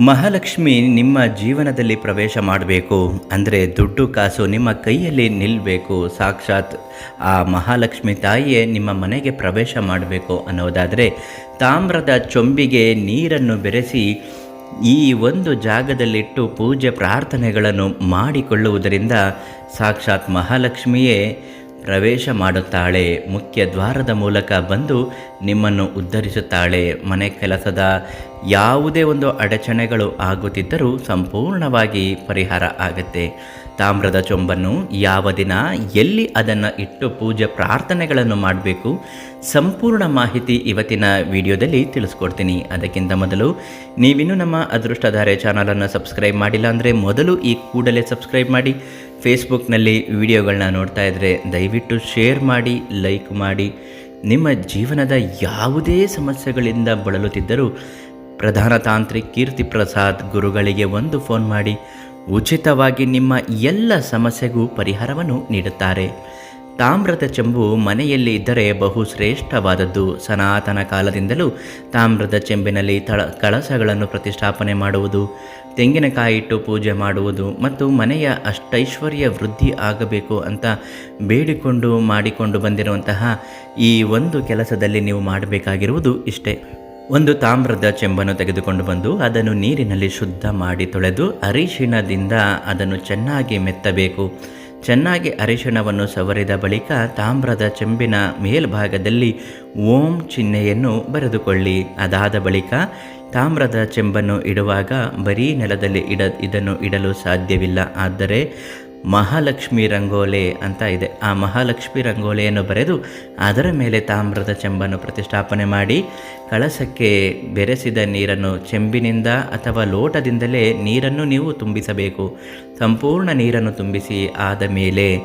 ಮಹಾಲಕ್ಷ್ಮಿ ನಿಮ್ಮ ಜೀವನದಲ್ಲಿ ಪ್ರವೇಶ ಮಾಡಬೇಕು ಅಂದರೆ ದುಡ್ಡು ಕಾಸು ನಿಮ್ಮ ಕೈಯಲ್ಲಿ ನಿಲ್ಲಬೇಕು ಸಾಕ್ಷಾತ್ ಆ ಮಹಾಲಕ್ಷ್ಮಿ ತಾಯಿಯೇ ನಿಮ್ಮ ಮನೆಗೆ ಪ್ರವೇಶ ಮಾಡಬೇಕು ಅನ್ನೋದಾದರೆ ತಾಮ್ರದ ಚೊಂಬಿಗೆ ನೀರನ್ನು ಬೆರೆಸಿ ಈ ಒಂದು ಜಾಗದಲ್ಲಿಟ್ಟು ಪೂಜೆ ಪ್ರಾರ್ಥನೆಗಳನ್ನು ಮಾಡಿಕೊಳ್ಳುವುದರಿಂದ ಸಾಕ್ಷಾತ್ ಮಹಾಲಕ್ಷ್ಮಿಯೇ ಪ್ರವೇಶ ಮಾಡುತ್ತಾಳೆ, ಮುಖ್ಯ ದ್ವಾರದ ಮೂಲಕ ಬಂದು ನಿಮ್ಮನ್ನು ಉದ್ಧರಿಸುತ್ತಾಳೆ. ಮನೆ ಕೆಲಸದ ಯಾವುದೇ ಒಂದು ಅಡಚಣೆಗಳು ಆಗುತ್ತಿದ್ದರೂ ಸಂಪೂರ್ಣವಾಗಿ ಪರಿಹಾರ ಆಗುತ್ತೆ. ತಾಮ್ರದ ಚೊಂಬನ್ನು ಯಾವ ದಿನ ಎಲ್ಲಿ ಅದನ್ನು ಇಟ್ಟು ಪೂಜೆ ಪ್ರಾರ್ಥನೆಗಳನ್ನು ಮಾಡಬೇಕು, ಸಂಪೂರ್ಣ ಮಾಹಿತಿ ಇವತ್ತಿನ ವಿಡಿಯೋದಲ್ಲಿ ತಿಳಿಸ್ಕೊಡ್ತೀನಿ. ಅದಕ್ಕಿಂತ ಮೊದಲು ನೀವಿನ್ನೂ ನಮ್ಮ ಅದೃಷ್ಟಧಾರೆ ಚಾನಲನ್ನು ಸಬ್ಸ್ಕ್ರೈಬ್ ಮಾಡಿಲ್ಲ ಅಂದರೆ ಮೊದಲು ಈ ಕೂಡಲೇ ಸಬ್ಸ್ಕ್ರೈಬ್ ಮಾಡಿ. ಫೇಸ್ಬುಕ್ನಲ್ಲಿ ವಿಡಿಯೋಗಳನ್ನ ನೋಡ್ತಾ ಇದ್ದರೆ ದಯವಿಟ್ಟು ಶೇರ್ ಮಾಡಿ, ಲೈಕ್ ಮಾಡಿ. ನಿಮ್ಮ ಜೀವನದ ಯಾವುದೇ ಸಮಸ್ಯೆಗಳಿಂದ ಬಳಲುತ್ತಿದ್ದರೂ ಪ್ರಧಾನ ತಾಂತ್ರಿಕ್ ಕೀರ್ತಿ ಪ್ರಸಾದ್ ಗುರುಗಳಿಗೆ ಒಂದು ಫೋನ್ ಮಾಡಿ, ಉಚಿತವಾಗಿ ನಿಮ್ಮ ಎಲ್ಲ ಸಮಸ್ಯೆಗೂ ಪರಿಹಾರವನ್ನು ನೀಡುತ್ತಾರೆ. ತಾಮ್ರದ ಚೆಂಬು ಮನೆಯಲ್ಲಿ ಇದ್ದರೆ ಬಹು ಶ್ರೇಷ್ಠವಾದದ್ದು ಸನಾತನ ಕಾಲದಿಂದಲೂ ತಾಮ್ರದ ಚೆಂಬಿನಲ್ಲಿ ತಳ ಕಳಸಗಳನ್ನು ಪ್ರತಿಷ್ಠಾಪನೆ ಮಾಡುವುದು, ತೆಂಗಿನಕಾಯಿ ಇಟ್ಟು ಪೂಜೆ ಮಾಡುವುದು ಮತ್ತು ಮನೆಯ ಅಷ್ಟೈಶ್ವರ್ಯ ವೃದ್ಧಿ ಆಗಬೇಕು ಅಂತ ಬೇಡಿಕೊಂಡು ಮಾಡಿಕೊಂಡು ಬಂದಿರುವಂತಹ ಈ ಒಂದು ಕೆಲಸದಲ್ಲಿ ನೀವು ಮಾಡಬೇಕಾಗಿರುವುದು ಇಷ್ಟೇ. ಒಂದು ತಾಮ್ರದ ಚೆಂಬನ್ನು ತೆಗೆದುಕೊಂಡು ಬಂದು ಅದನ್ನು ನೀರಿನಲ್ಲಿ ಶುದ್ಧ ಮಾಡಿ ತೊಳೆದು ಅರಿಶಿಣದಿಂದ ಅದನ್ನು ಚೆನ್ನಾಗಿ ಮೆತ್ತಬೇಕು. ಚೆನ್ನಾಗಿ ಅರಿಶಿಣವನ್ನು ಸವರಿದ ಬಳಿಕ ತಾಮ್ರದ ಚೆಂಬಿನ ಮೇಲ್ಭಾಗದಲ್ಲಿ ಓಂ ಚಿಹ್ನೆಯನ್ನು ಬರೆದುಕೊಳ್ಳಿ. ಅದಾದ ಬಳಿಕ ತಾಮ್ರದ ಚೆಂಬನ್ನು ಇಡುವಾಗ ಬರೀ ನೆಲದಲ್ಲಿ ಇಡ, ಇದನ್ನು ಇಡಲು ಸಾಧ್ಯವಿಲ್ಲ. ಆದರೆ ಮಹಾಲಕ್ಷ್ಮಿ ರಂಗೋಲೆ ಅಂತ ಇದೆ. ಆ ಮಹಾಲಕ್ಷ್ಮಿ ರಂಗೋಲೆಯನ್ನು ಬರೆದು ಅದರ ಮೇಲೆ ತಾಮ್ರದ ಚೆಂಬನ್ನು ಪ್ರತಿಷ್ಠಾಪನೆ ಮಾಡಿ, ಕಳಸಕ್ಕೆ ಬೆರೆಸಿದ ನೀರನ್ನು ಚೆಂಬಿನಿಂದ ಅಥವಾ ಲೋಟದಿಂದಲೇ ನೀರನ್ನು ನೀವು ತುಂಬಿಸಬೇಕು. ಸಂಪೂರ್ಣ ನೀರನ್ನು ತುಂಬಿಸಿ ಆದ ಮೇಲೆ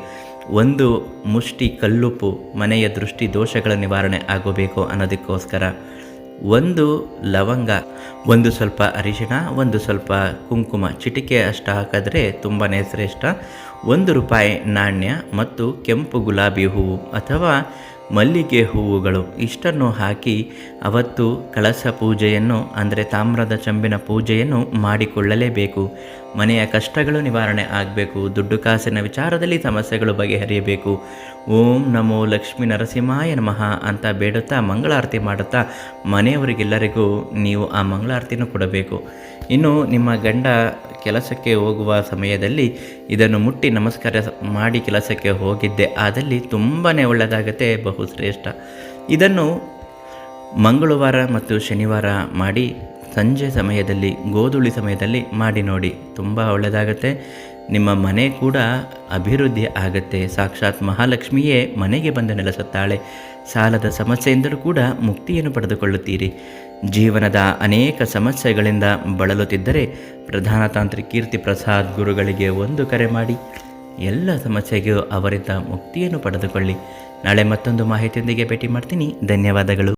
ಒಂದು ಮುಷ್ಟಿ ಕಲ್ಲುಪ್ಪು ಮನೆಯ ದೃಷ್ಟಿ ದೋಷಗಳ ನಿವಾರಣೆ ಆಗಬೇಕು ಅನ್ನೋದಕ್ಕೋಸ್ಕರ. ಒಂದು ಲವಂಗ, ಒಂದು ಸ್ವಲ್ಪ ಅರಿಶಿಣ, ಒಂದು ಸ್ವಲ್ಪ ಕುಂಕುಮ ಚಿಟಿಕೆ ಅಷ್ಟು ಹಾಕಿದ್ರೆ ತುಂಬಾ ಶ್ರೇಷ್ಠ. ಒಂದು ರೂಪಾಯಿ ನಾಣ್ಯ ಮತ್ತು ಕೆಂಪು ಗುಲಾಬಿ ಹೂವು ಅಥವಾ ಮಲ್ಲಿಗೆ ಹೂವುಗಳು. ಇಷ್ಟನ್ನು ಹಾಕಿ ಅವತ್ತು ಕಳಸ ಪೂಜೆಯನ್ನು, ಅಂದರೆ ತಾಮ್ರದ ಚಂಬಿನ ಪೂಜೆಯನ್ನು ಮಾಡಿಕೊಳ್ಳಲೇಬೇಕು. ಮನೆಯ ಕಷ್ಟಗಳು ನಿವಾರಣೆ ಆಗಬೇಕು, ದುಡ್ಡು ಕಾಸಿನ ವಿಚಾರದಲ್ಲಿ ಸಮಸ್ಯೆಗಳು ಬಗೆಹರಿಯಬೇಕು. ಓಂ ನಮೋ ಲಕ್ಷ್ಮೀ ನರಸಿಂಹಾಯ ನಮಃ ಅಂತ ಬೇಡುತ್ತಾ ಮಂಗಳಾರತಿ ಮಾಡುತ್ತಾ ಮನೆಯವರಿಗೆಲ್ಲರಿಗೂ ನೀವು ಆ ಮಂಗಳಾರತಿನೂ ಕೊಡಬೇಕು. ಇನ್ನು ನಿಮ್ಮ ಗಂಡ ಕೆಲಸಕ್ಕೆ ಹೋಗುವ ಸಮಯದಲ್ಲಿ ಇದನ್ನು ಮುಟ್ಟಿ ನಮಸ್ಕಾರ ಮಾಡಿ ಕೆಲಸಕ್ಕೆ ಹೋಗಿದ್ದೆ. ಆದಲ್ಲಿ ತುಂಬಾ ಒಳ್ಳೆಯದಾಗತ್ತೆ, ಬಹುಶ್ರೇಷ್ಠ. ಇದನ್ನು ಮಂಗಳವಾರ ಮತ್ತು ಶನಿವಾರ ಮಾಡಿ ಸಂಜೆ ಸಮಯದಲ್ಲಿ, ಗೋಧುಳಿ ಸಮಯದಲ್ಲಿ ಮಾಡಿ ನೋಡಿ. ತುಂಬ ಒಳ್ಳೆಯದಾಗತ್ತೆ. ನಿಮ್ಮ ಮನೆ ಕೂಡ ಅಭಿವೃದ್ಧಿ ಆಗತ್ತೆ. ಸಾಕ್ಷಾತ್ ಮಹಾಲಕ್ಷ್ಮಿಯೇ ಮನೆಗೆ ಬಂದು ನೆಲೆಸುತ್ತಾಳೆ. ಸಾಲದ ಸಮಸ್ಯೆಯಿಂದಲೂ ಕೂಡ ಮುಕ್ತಿಯನ್ನು ಪಡೆದುಕೊಳ್ಳುತ್ತೀರಿ. ಜೀವನದ ಅನೇಕ ಸಮಸ್ಯೆಗಳಿಂದ ಬಳಲುತ್ತಿದ್ದರೆ ಪ್ರಧಾನ ತಾಂತ್ರಿಕ ಕೀರ್ತಿ ಪ್ರಸಾದ್ ಗುರುಗಳಿಗೆ ಒಂದು ಕರೆ ಮಾಡಿ. ಎಲ್ಲ ಸಮಸ್ಯೆಗೂ ಅವರಿಂದ ಮುಕ್ತಿಯನ್ನು ಪಡೆದುಕೊಳ್ಳಿ. ನಾಳೆ ಮತ್ತೊಂದು ಮಾಹಿತಿಯೊಂದಿಗೆ ಭೇಟಿ ಮಾಡ್ತೀನಿ. ಧನ್ಯವಾದಗಳು.